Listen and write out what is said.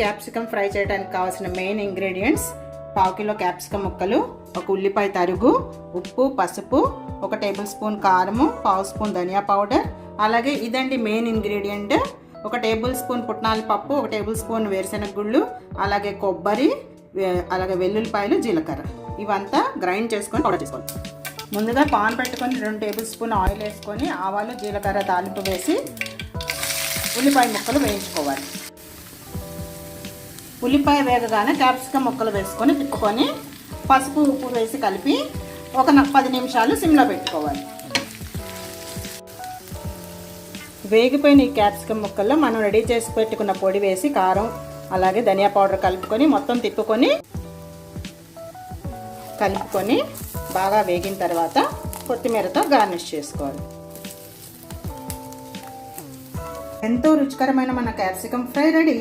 Capsicum fry చేయడానికి కావాల్సిన main ingredients పావు కిలో క్యాప్సికమ్ ముక్కలు ఒక ఉల్లిపాయ తరుగు ఉప్పు పసుపు ఒక టేబుల్ స్పూన్ కారము పావు స్పూన్ ధనియా పౌడర్ అలాగే ఇదండి మెయిన్ ఇంగ్రీడియంట్. ఒక టేబుల్ స్పూన్ పుట్నాల పప్పు ఒక టేబుల్ స్పూన్ వేరుశెనగ గుళ్ళు అలాగే కొబ్బరి అలాగే వెల్లుల్లిపాయలు జీలకర్ర. ఇవంతా గ్రైండ్ చేసుకొని పౌడర్ చేసుకోవాలి. ముందుగా పాన్ పెట్టుకొని రెండు టేబుల్ స్పూన్ ఆయిల్ వేసుకొని ఆవాలు జీలకర్ర తాలింపు వేసి ఉల్లిపాయ ముక్కలు వేయించుకోవాలి. ఉల్లిపాయ వేగగానే క్యాప్సికమ్ ముక్కలు వేసుకొని తిప్పుకొని పసుపు ఉప్పు వేసి కలిపి ఒక న- పది నిమిషాలు సిమ్లో పెట్టుకోవాలి. వేగిపోయిన ఈ క్యాప్సికమ్ ముక్కల్లో మనం రెడీ చేసి పెట్టుకున్న పొడి వేసి కారం అలాగే ధనియా పౌడర్ కలుపుకొని మొత్తం తిప్పుకొని కలుపుకొని బాగా వేగిన తర్వాత కొత్తిమీరతో గార్నిష్ చేసుకోవాలి. ఎంతో రుచికరమైన మన క్యాప్సికమ్ ఫ్రై రెడీ.